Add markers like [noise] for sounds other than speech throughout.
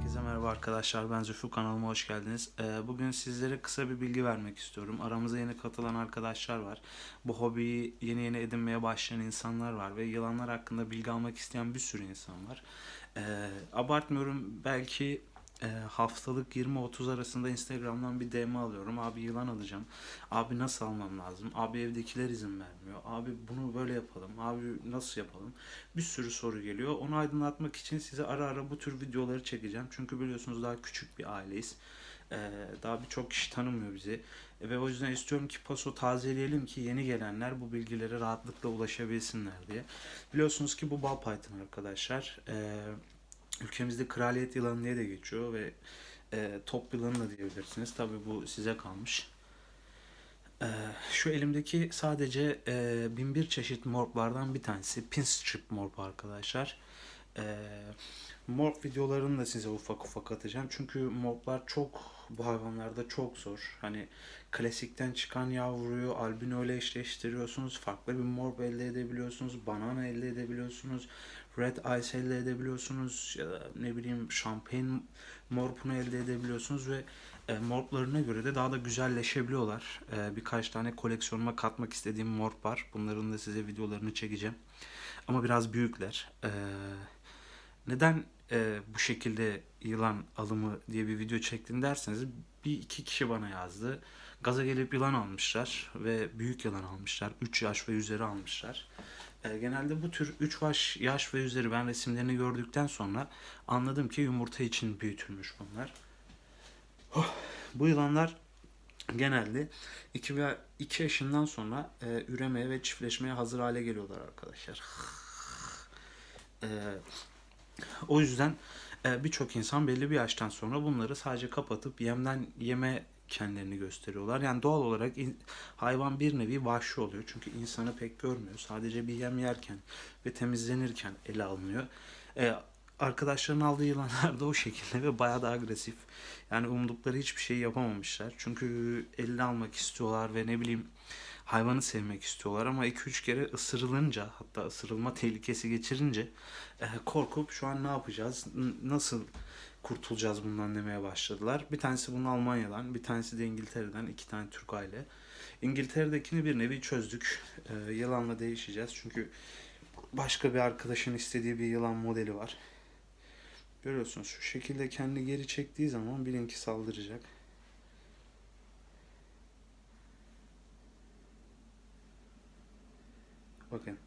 Herkese merhaba arkadaşlar. Ben Züfü kanalıma hoş geldiniz. Ee, bugün sizlere kısa bir bilgi vermek istiyorum. Aramıza yeni katılan arkadaşlar var. Bu hobiyi yeni yeni edinmeye başlayan insanlar var ve yılanlar hakkında bilgi almak isteyen bir sürü insan var. Ee, abartmıyorum belki e, haftalık 20-30 arasında Instagram'dan bir DM alıyorum. Abi yılan alacağım. Abi nasıl almam lazım? Abi evdekiler izin vermiyor. Abi bunu böyle yapalım. Abi nasıl yapalım? Bir sürü soru geliyor. Onu aydınlatmak için size ara ara bu tür videoları çekeceğim. Çünkü biliyorsunuz daha küçük bir aileyiz. Ee, daha birçok kişi tanımıyor bizi. E, Ve o yüzden istiyorum ki paso tazeleyelim ki yeni gelenler bu bilgilere rahatlıkla ulaşabilsinler diye. Biliyorsunuz ki bu bal python arkadaşlar. Ee, ülkemizde kraliyet yılanı diye de geçiyor ve e, top yılanı da diyebilirsiniz. Tabi bu size kalmış. Ee, şu elimdeki sadece e, bin bir çeşit morplardan bir tanesi. Pinstrip morp arkadaşlar. Ee, morp videolarını da size ufak ufak atacağım. Çünkü morplar çok bu hayvanlarda çok zor. Hani klasikten çıkan yavruyu albino ile eşleştiriyorsunuz. Farklı bir morp elde edebiliyorsunuz. Banana elde edebiliyorsunuz. Red Eyes elde edebiliyorsunuz. Ya da ne bileyim Champagne morpunu elde edebiliyorsunuz ve e, morplarına göre de daha da güzelleşebiliyorlar. E, birkaç tane koleksiyonuma katmak istediğim morp var. Bunların da size videolarını çekeceğim. Ama biraz büyükler. E, neden e, bu şekilde yılan alımı diye bir video çektin derseniz bir iki kişi bana yazdı. Gaza gelip yılan almışlar ve büyük yılan almışlar. 3 yaş ve üzeri almışlar. E, genelde bu tür 3 yaş, yaş ve üzeri ben resimlerini gördükten sonra anladım ki yumurta için büyütülmüş bunlar. Bu yılanlar genelde 2 veya 2 yaşından sonra e, üremeye ve çiftleşmeye hazır hale geliyorlar arkadaşlar. E, o yüzden e, birçok insan belli bir yaştan sonra bunları sadece kapatıp yemden yeme kendilerini gösteriyorlar. Yani doğal olarak in- hayvan bir nevi vahşi oluyor. Çünkü insanı pek görmüyor. Sadece bir yem yerken ve temizlenirken ele alınıyor. E, arkadaşların aldığı yılanlar da o şekilde ve bayağı da agresif. Yani umdukları hiçbir şey yapamamışlar. Çünkü eline almak istiyorlar ve ne bileyim hayvanı sevmek istiyorlar ama 2-3 kere ısırılınca hatta ısırılma tehlikesi geçirince e, korkup şu an ne yapacağız? Nasıl kurtulacağız bundan demeye başladılar. Bir tanesi bunun Almanya'dan, bir tanesi de İngiltere'den, iki tane Türk aile. İngiltere'dekini bir nevi çözdük. E, yılanla değişeceğiz çünkü başka bir arkadaşın istediği bir yılan modeli var. Görüyorsunuz şu şekilde kendi geri çektiği zaman bilin ki saldıracak. Bakın.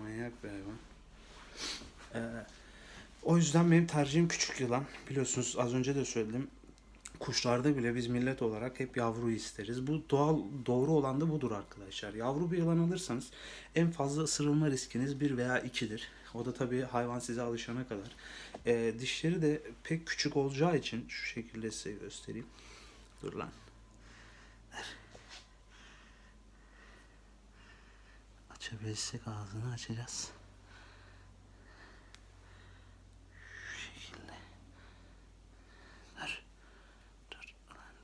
Yani manyak bir hayvan. Ee, o yüzden benim tercihim küçük yılan. Biliyorsunuz az önce de söyledim. Kuşlarda bile biz millet olarak hep yavruyu isteriz. Bu doğal doğru olan da budur arkadaşlar. Yavru bir yılan alırsanız en fazla ısırılma riskiniz 1 veya 2'dir. O da tabii hayvan size alışana kadar. Ee, dişleri de pek küçük olacağı için şu şekilde size göstereyim. Dur lan. Açabilirsek ağzını açacağız. Şu şekilde. Dur. Dur.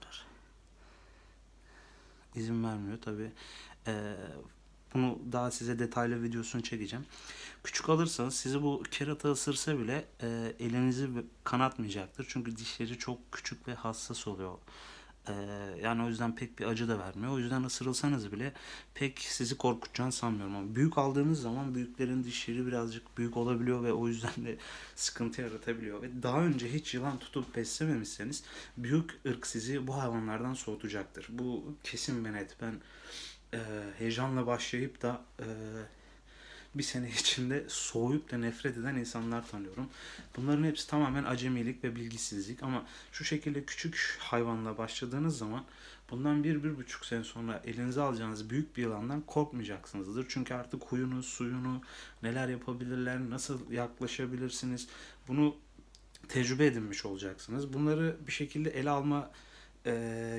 Dur. İzin vermiyor tabi. bunu daha size detaylı videosunu çekeceğim. Küçük alırsanız sizi bu kerata ısırsa bile e, elinizi kanatmayacaktır. Çünkü dişleri çok küçük ve hassas oluyor. Ee, yani o yüzden pek bir acı da vermiyor. O yüzden ısırılsanız bile pek sizi korkutacağını sanmıyorum. Ama büyük aldığınız zaman büyüklerin dişleri birazcık büyük olabiliyor ve o yüzden de [laughs] sıkıntı yaratabiliyor. Ve daha önce hiç yılan tutup beslememişseniz büyük ırk sizi bu hayvanlardan soğutacaktır. Bu kesin ve net. Ben e, heyecanla başlayıp da e, bir sene içinde soğuyup da nefret eden insanlar tanıyorum. Bunların hepsi tamamen acemilik ve bilgisizlik ama şu şekilde küçük hayvanla başladığınız zaman bundan bir, bir buçuk sene sonra elinize alacağınız büyük bir yılandan korkmayacaksınızdır. Çünkü artık huyunu, suyunu, neler yapabilirler, nasıl yaklaşabilirsiniz bunu tecrübe edinmiş olacaksınız. Bunları bir şekilde ele alma e,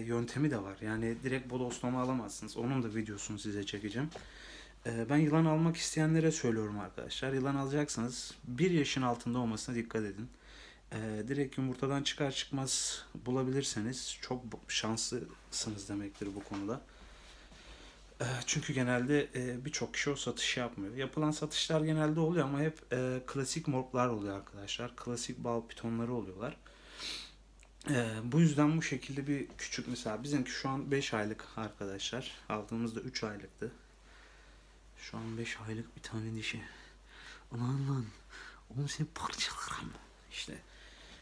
yöntemi de var. Yani direkt bodoslama alamazsınız. Onun da videosunu size çekeceğim. Ee, Ben yılan almak isteyenlere söylüyorum arkadaşlar. Yılan alacaksanız bir yaşın altında olmasına dikkat edin. Ee, direkt yumurtadan çıkar çıkmaz bulabilirseniz çok şanslısınız demektir bu konuda. E, çünkü genelde e, birçok kişi o satışı yapmıyor. Yapılan satışlar genelde oluyor ama hep e, klasik morplar oluyor arkadaşlar. Klasik bal pitonları oluyorlar. Bu yüzden bu şekilde bir küçük mesela bizimki şu an 5 aylık arkadaşlar. Aldığımızda 3 aylıktı. Şu an 5 aylık bir tane dişi. Aman lan. Oğlum seni parçalarım. İşte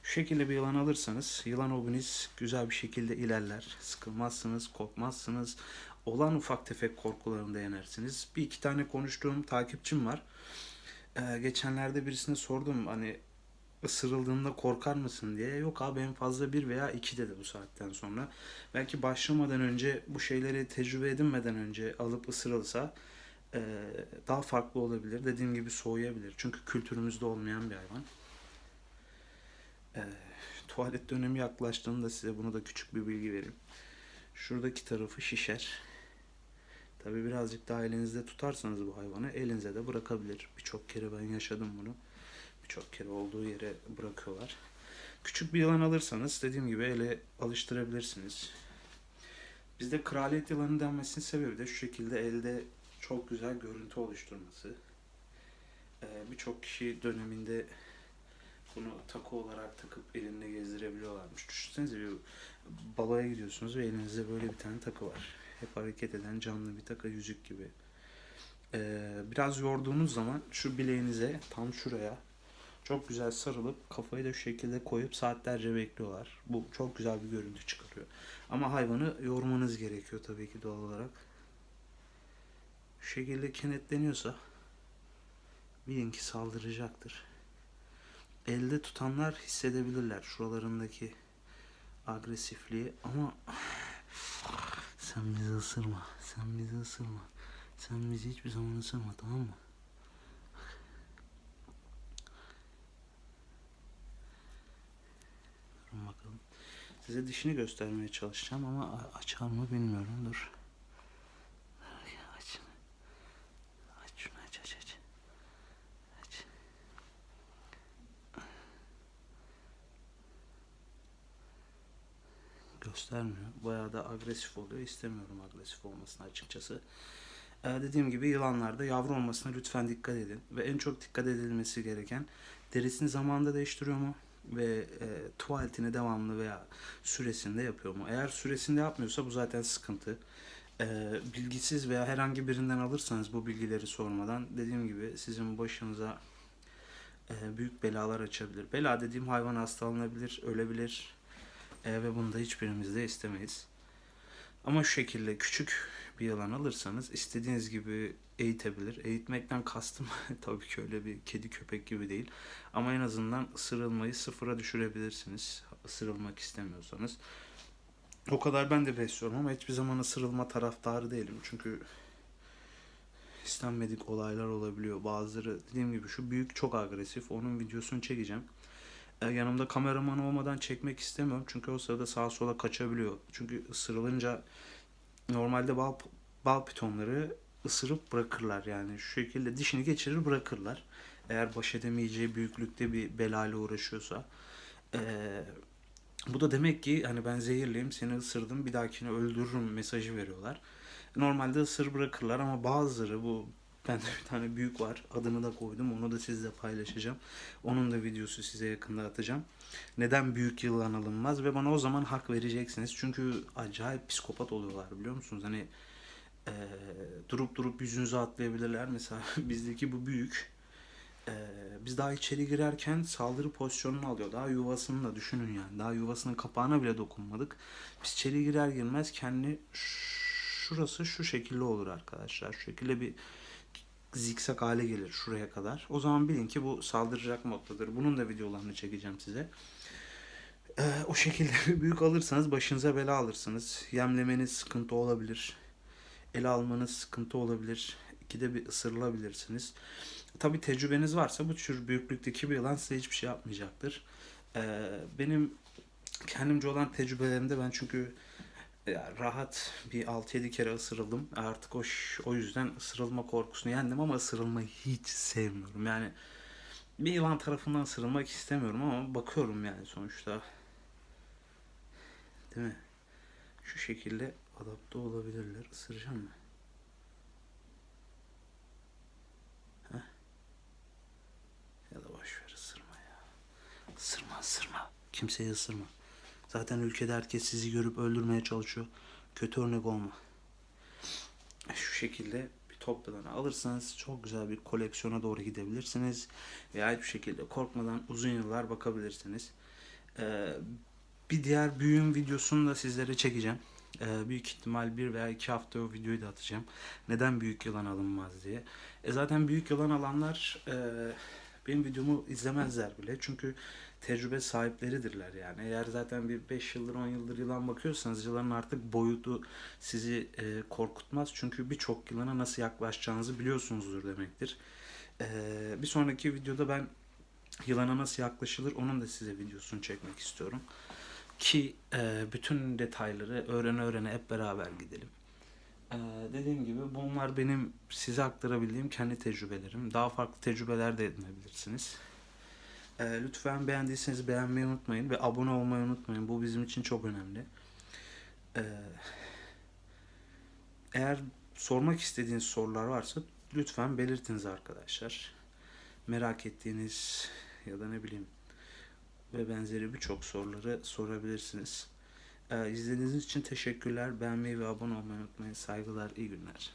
şu şekilde bir yılan alırsanız yılan hobiniz güzel bir şekilde ilerler. Sıkılmazsınız, korkmazsınız. Olan ufak tefek korkularını da yenersiniz. Bir iki tane konuştuğum takipçim var. Ee, geçenlerde birisine sordum hani ısırıldığında korkar mısın diye. Yok abi en fazla bir veya iki dedi bu saatten sonra. Belki başlamadan önce bu şeyleri tecrübe edinmeden önce alıp ısırılsa e, daha farklı olabilir. Dediğim gibi soğuyabilir. Çünkü kültürümüzde olmayan bir hayvan. E, tuvalet dönemi yaklaştığında size bunu da küçük bir bilgi vereyim. Şuradaki tarafı şişer. Tabi birazcık daha elinizde tutarsanız bu hayvanı elinize de bırakabilir. Birçok kere ben yaşadım bunu. Birçok kere olduğu yere bırakıyorlar. Küçük bir yılan alırsanız dediğim gibi ele alıştırabilirsiniz. Bizde kraliyet yılanı denmesinin sebebi de şu şekilde elde çok güzel görüntü oluşturması. Ee, Birçok kişi döneminde bunu takı olarak takıp elinde gezdirebiliyorlarmış. Düşünsenize bir baloya gidiyorsunuz ve elinizde böyle bir tane takı var. Hep hareket eden canlı bir takı yüzük gibi. Ee, biraz yorduğunuz zaman şu bileğinize tam şuraya çok güzel sarılıp kafayı da şu şekilde koyup saatlerce bekliyorlar. Bu çok güzel bir görüntü çıkarıyor. Ama hayvanı yormanız gerekiyor tabii ki doğal olarak. Şu şekilde kenetleniyorsa bilin ki saldıracaktır. Elde tutanlar hissedebilirler şuralarındaki agresifliği ama [sighs] sen bizi ısırma. Sen bizi ısırma. Sen bizi hiçbir zaman ısırma tamam mı? Durun bakalım. Size dişini göstermeye çalışacağım ama açar mı bilmiyorum. Dur. Bayağı da agresif oluyor. İstemiyorum agresif olmasını açıkçası. Ee, dediğim gibi yılanlarda yavru olmasına lütfen dikkat edin. Ve en çok dikkat edilmesi gereken derisini zamanında değiştiriyor mu? Ve e, tuvaletini devamlı veya süresinde yapıyor mu? Eğer süresinde yapmıyorsa bu zaten sıkıntı. Ee, bilgisiz veya herhangi birinden alırsanız bu bilgileri sormadan dediğim gibi sizin başınıza e, büyük belalar açabilir. Bela dediğim hayvan hastalanabilir, ölebilir e, ve bunu da hiçbirimiz de istemeyiz. Ama şu şekilde küçük bir yılan alırsanız istediğiniz gibi eğitebilir. Eğitmekten kastım [laughs] tabii ki öyle bir kedi köpek gibi değil. Ama en azından ısırılmayı sıfıra düşürebilirsiniz. Isırılmak istemiyorsanız. O kadar ben de besliyorum ama hiçbir zaman ısırılma taraftarı değilim. Çünkü istenmedik olaylar olabiliyor. Bazıları dediğim gibi şu büyük çok agresif. Onun videosunu çekeceğim. E, yanımda kameraman olmadan çekmek istemiyorum. Çünkü o sırada sağa sola kaçabiliyor. Çünkü ısırılınca normalde bal, bal pitonları ısırıp bırakırlar. Yani şu şekilde dişini geçirir bırakırlar. Eğer baş edemeyeceği büyüklükte bir belayla uğraşıyorsa. Eee bu da demek ki hani ben zehirliyim seni ısırdım bir dahakini öldürürüm mesajı veriyorlar. Normalde ısır bırakırlar ama bazıları bu bende bir tane büyük var adını da koydum onu da sizle paylaşacağım. Onun da videosu size yakında atacağım. Neden büyük yılan alınmaz ve bana o zaman hak vereceksiniz. Çünkü acayip psikopat oluyorlar biliyor musunuz? Hani eee, durup durup yüzünüze atlayabilirler. Mesela [laughs] bizdeki bu büyük. Ee, biz daha içeri girerken saldırı pozisyonunu alıyor. Daha yuvasını da düşünün yani. Daha yuvasının kapağına bile dokunmadık. Biz içeri girer girmez kendi şurası şu şekilde olur arkadaşlar. Şu şekilde bir zikzak hale gelir şuraya kadar. O zaman bilin ki bu saldıracak moddadır. Bunun da videolarını çekeceğim size. Ee, o şekilde [laughs] büyük alırsanız başınıza bela alırsınız. Yemlemeniz sıkıntı olabilir. Ele almanız sıkıntı olabilir. İkide bir ısırılabilirsiniz. Tabi tecrübeniz varsa bu tür büyüklükteki bir yılan size hiçbir şey yapmayacaktır. Ee, benim kendimce olan tecrübelerimde ben çünkü yani rahat bir 6-7 kere ısırıldım. Artık o, o yüzden ısırılma korkusunu yendim ama ısırılmayı hiç sevmiyorum. Yani bir yılan tarafından ısırılmak istemiyorum ama bakıyorum yani sonuçta. Değil mi? Şu şekilde adapte olabilirler. Isıracağım mı? Heh. Ya da boş ver ısırma ya. Isırma ısırma. Kimseyi ısırma. Zaten ülkede herkes sizi görüp öldürmeye çalışıyor. Kötü örnek olma. Şu şekilde bir topladan alırsanız çok güzel bir koleksiyona doğru gidebilirsiniz. Veya hiçbir şekilde korkmadan uzun yıllar bakabilirsiniz. Ee, bir diğer büyüğüm videosunu da sizlere çekeceğim. Ee, büyük ihtimal bir veya iki hafta o videoyu da atacağım. Neden büyük yılan alınmaz diye. E zaten büyük yılan alanlar e, benim videomu izlemezler bile. Çünkü tecrübe sahipleridirler yani. Eğer zaten bir 5 yıldır 10 yıldır yılan bakıyorsanız yılanın artık boyutu sizi e, korkutmaz. Çünkü birçok yılana nasıl yaklaşacağınızı biliyorsunuzdur demektir. E, bir sonraki videoda ben yılana nasıl yaklaşılır onun da size videosunu çekmek istiyorum. Ki e, bütün detayları öğrene öğrene hep beraber gidelim. Ee, dediğim gibi bunlar benim size aktarabildiğim kendi tecrübelerim. Daha farklı tecrübeler de edinebilirsiniz. Ee, lütfen beğendiyseniz beğenmeyi unutmayın ve abone olmayı unutmayın. Bu bizim için çok önemli. Ee, eğer sormak istediğiniz sorular varsa lütfen belirtiniz arkadaşlar. Merak ettiğiniz ya da ne bileyim ve benzeri birçok soruları sorabilirsiniz. Ee, izlediğiniz için teşekkürler. Beğenmeyi ve abone olmayı unutmayın. Saygılar, iyi günler.